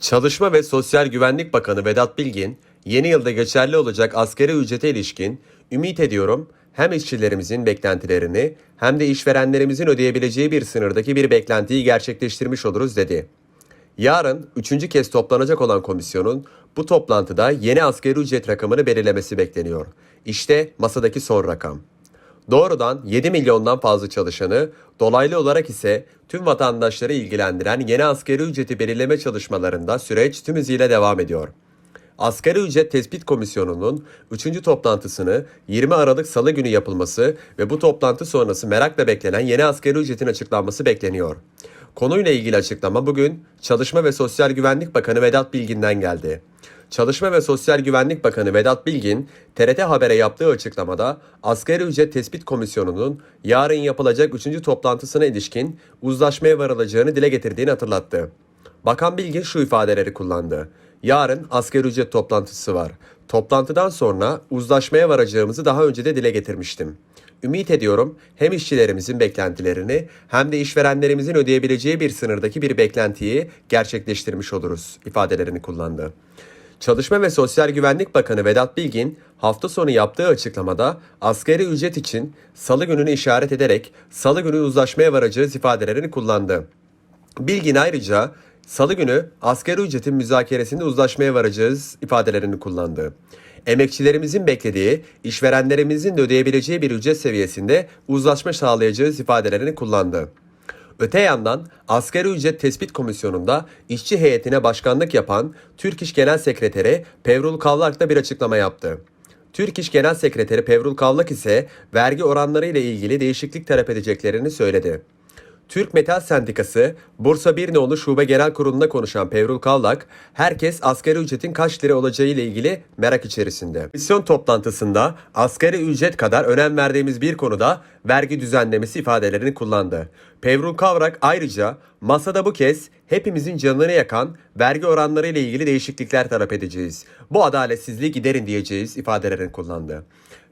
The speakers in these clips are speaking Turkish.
Çalışma ve Sosyal Güvenlik Bakanı Vedat Bilgin, yeni yılda geçerli olacak asgari ücrete ilişkin ümit ediyorum hem işçilerimizin beklentilerini hem de işverenlerimizin ödeyebileceği bir sınırdaki bir beklentiyi gerçekleştirmiş oluruz dedi. Yarın üçüncü kez toplanacak olan komisyonun bu toplantıda yeni asgari ücret rakamını belirlemesi bekleniyor. İşte masadaki son rakam. Doğrudan 7 milyondan fazla çalışanı, dolaylı olarak ise tüm vatandaşları ilgilendiren yeni asgari ücreti belirleme çalışmalarında süreç tüm hızıyla devam ediyor. Asgari Ücret Tespit Komisyonu'nun 3. toplantısını 20 Aralık Salı günü yapılması ve bu toplantı sonrası merakla beklenen yeni asgari ücretin açıklanması bekleniyor. Konuyla ilgili açıklama bugün Çalışma ve Sosyal Güvenlik Bakanı Vedat Bilgin'den geldi. Çalışma ve Sosyal Güvenlik Bakanı Vedat Bilgin, TRT Haber'e yaptığı açıklamada Asgari Ücret Tespit Komisyonu'nun yarın yapılacak 3. toplantısına ilişkin uzlaşmaya varılacağını dile getirdiğini hatırlattı. Bakan Bilgin şu ifadeleri kullandı. Yarın asgari ücret toplantısı var. Toplantıdan sonra uzlaşmaya varacağımızı daha önce de dile getirmiştim. Ümit ediyorum hem işçilerimizin beklentilerini hem de işverenlerimizin ödeyebileceği bir sınırdaki bir beklentiyi gerçekleştirmiş oluruz ifadelerini kullandı. Çalışma ve Sosyal Güvenlik Bakanı Vedat Bilgin hafta sonu yaptığı açıklamada asgari ücret için salı gününü işaret ederek salı günü uzlaşmaya varacağız ifadelerini kullandı. Bilgin ayrıca salı günü asgari ücretin müzakeresinde uzlaşmaya varacağız ifadelerini kullandı. Emekçilerimizin beklediği, işverenlerimizin de ödeyebileceği bir ücret seviyesinde uzlaşma sağlayacağız ifadelerini kullandı. Öte yandan Asgari Ücret Tespit Komisyonu'nda işçi heyetine başkanlık yapan Türk İş Genel Sekreteri Pevrul Kavlak da bir açıklama yaptı. Türk İş Genel Sekreteri Pevrul Kavlak ise vergi oranları ile ilgili değişiklik talep edeceklerini söyledi. Türk Metal Sendikası Bursa Birnoğlu Şube Genel Kurulu'nda konuşan Pevrul Kavlak, herkes asgari ücretin kaç lira olacağı ile ilgili merak içerisinde. Komisyon toplantısında asgari ücret kadar önem verdiğimiz bir konuda vergi düzenlemesi ifadelerini kullandı. Pevrul Kavrak ayrıca masada bu kez hepimizin canını yakan vergi oranları ile ilgili değişiklikler talep edeceğiz. Bu adaletsizliği giderin diyeceğiz ifadelerini kullandı.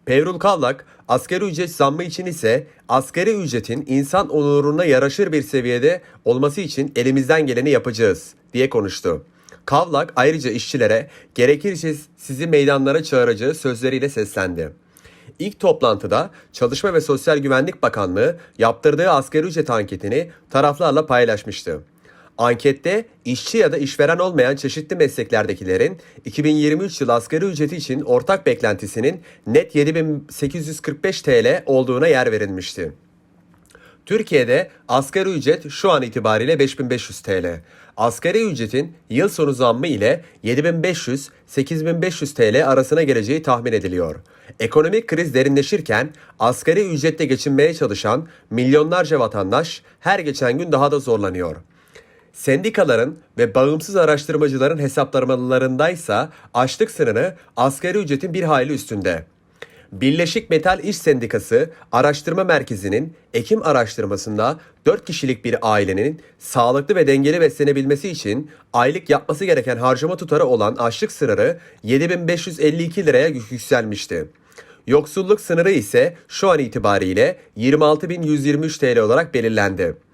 Pevrul Kavlak, asgari ücret zammı için ise asgari ücretin insan onuruna yaraşır bir seviyede olması için elimizden geleni yapacağız diye konuştu. Kavlak ayrıca işçilere gerekirse sizi meydanlara çağıracağı sözleriyle seslendi. İlk toplantıda Çalışma ve Sosyal Güvenlik Bakanlığı yaptırdığı asgari ücret anketini taraflarla paylaşmıştı. Ankette işçi ya da işveren olmayan çeşitli mesleklerdekilerin 2023 yılı asgari ücreti için ortak beklentisinin net 7845 TL olduğuna yer verilmişti. Türkiye'de asgari ücret şu an itibariyle 5500 TL. Asgari ücretin yıl sonu zammı ile 7500-8500 TL arasına geleceği tahmin ediliyor. Ekonomik kriz derinleşirken asgari ücretle geçinmeye çalışan milyonlarca vatandaş her geçen gün daha da zorlanıyor. Sendikaların ve bağımsız araştırmacıların hesaplamalarındaysa açlık sınırı asgari ücretin bir hayli üstünde. Birleşik Metal İş Sendikası Araştırma Merkezi'nin Ekim araştırmasında 4 kişilik bir ailenin sağlıklı ve dengeli beslenebilmesi için aylık yapması gereken harcama tutarı olan açlık sınırı 7552 liraya yükselmişti. Yoksulluk sınırı ise şu an itibariyle 26123 TL olarak belirlendi.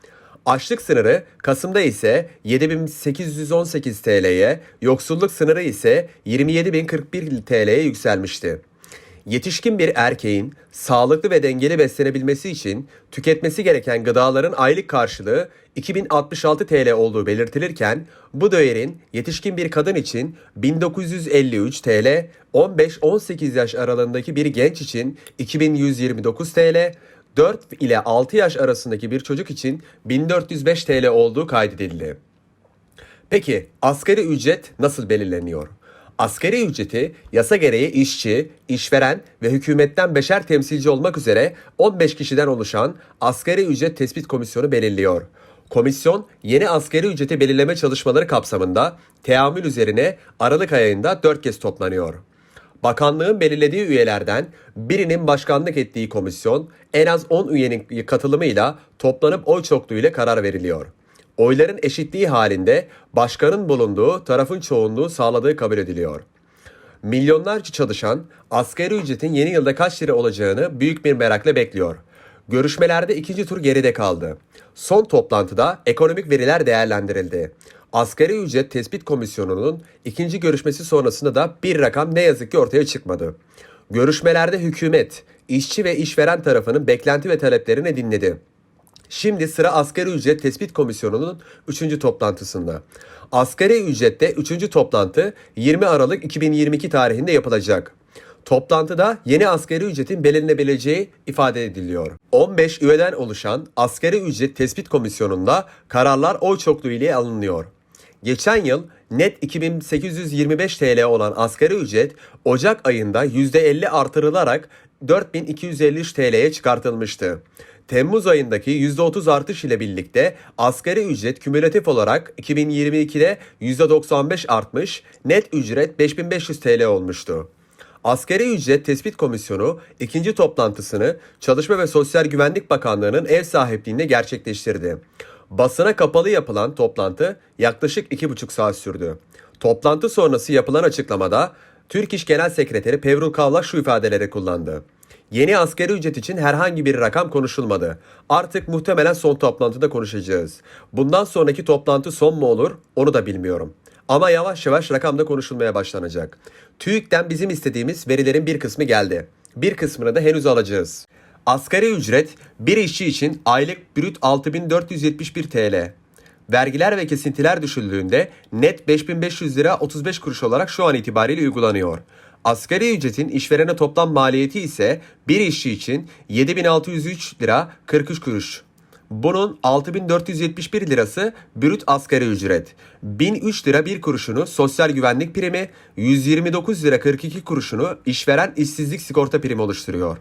Açlık sınırı Kasım'da ise 7818 TL'ye, yoksulluk sınırı ise 27041 TL'ye yükselmişti. Yetişkin bir erkeğin sağlıklı ve dengeli beslenebilmesi için tüketmesi gereken gıdaların aylık karşılığı 2066 TL olduğu belirtilirken bu değerin yetişkin bir kadın için 1953 TL, 15-18 yaş aralığındaki bir genç için 2129 TL, 4 ile 6 yaş arasındaki bir çocuk için 1405 TL olduğu kaydedildi. Peki asgari ücret nasıl belirleniyor? Asgari ücreti yasa gereği işçi, işveren ve hükümetten beşer temsilci olmak üzere 15 kişiden oluşan Asgari Ücret Tespit Komisyonu belirliyor. Komisyon yeni asgari ücreti belirleme çalışmaları kapsamında teamül üzerine Aralık ayında 4 kez toplanıyor. Bakanlığın belirlediği üyelerden birinin başkanlık ettiği komisyon en az 10 üyenin katılımıyla toplanıp oy çokluğuyla karar veriliyor. Oyların eşitliği halinde başkanın bulunduğu tarafın çoğunluğu sağladığı kabul ediliyor. Milyonlarca çalışan asgari ücretin yeni yılda kaç lira olacağını büyük bir merakla bekliyor. Görüşmelerde ikinci tur geride kaldı. Son toplantıda ekonomik veriler değerlendirildi. Asgari ücret tespit komisyonunun ikinci görüşmesi sonrasında da bir rakam ne yazık ki ortaya çıkmadı. Görüşmelerde hükümet, işçi ve işveren tarafının beklenti ve taleplerini dinledi. Şimdi sıra Asgari Ücret Tespit Komisyonu'nun 3. toplantısında. Asgari ücrette 3. toplantı 20 Aralık 2022 tarihinde yapılacak. Toplantıda yeni asgari ücretin belirlenebileceği ifade ediliyor. 15 üyeden oluşan Asgari Ücret Tespit Komisyonu'nda kararlar oy çokluğu ile alınıyor. Geçen yıl net 2825 TL olan asgari ücret Ocak ayında %50 artırılarak 4253 TL'ye çıkartılmıştı. Temmuz ayındaki %30 artış ile birlikte asgari ücret kümülatif olarak 2022'de %95 artmış, net ücret 5500 TL olmuştu. Asgari Ücret Tespit Komisyonu ikinci toplantısını Çalışma ve Sosyal Güvenlik Bakanlığı'nın ev sahipliğinde gerçekleştirdi. Basına kapalı yapılan toplantı yaklaşık iki buçuk saat sürdü. Toplantı sonrası yapılan açıklamada Türk İş Genel Sekreteri Pevrul Kavlak şu ifadeleri kullandı. Yeni asgari ücret için herhangi bir rakam konuşulmadı. Artık muhtemelen son toplantıda konuşacağız. Bundan sonraki toplantı son mu olur onu da bilmiyorum. Ama yavaş yavaş rakamda konuşulmaya başlanacak. TÜİK'ten bizim istediğimiz verilerin bir kısmı geldi. Bir kısmını da henüz alacağız. Asgari ücret bir işçi için aylık brüt 6471 TL. Vergiler ve kesintiler düşüldüğünde net 5500 lira 35 kuruş olarak şu an itibariyle uygulanıyor. Asgari ücretin işverene toplam maliyeti ise bir işçi için 7603 lira 43 kuruş. Bunun 6471 lirası brüt asgari ücret. 1003 lira 1 kuruşunu sosyal güvenlik primi, 129 lira 42 kuruşunu işveren işsizlik sigorta primi oluşturuyor.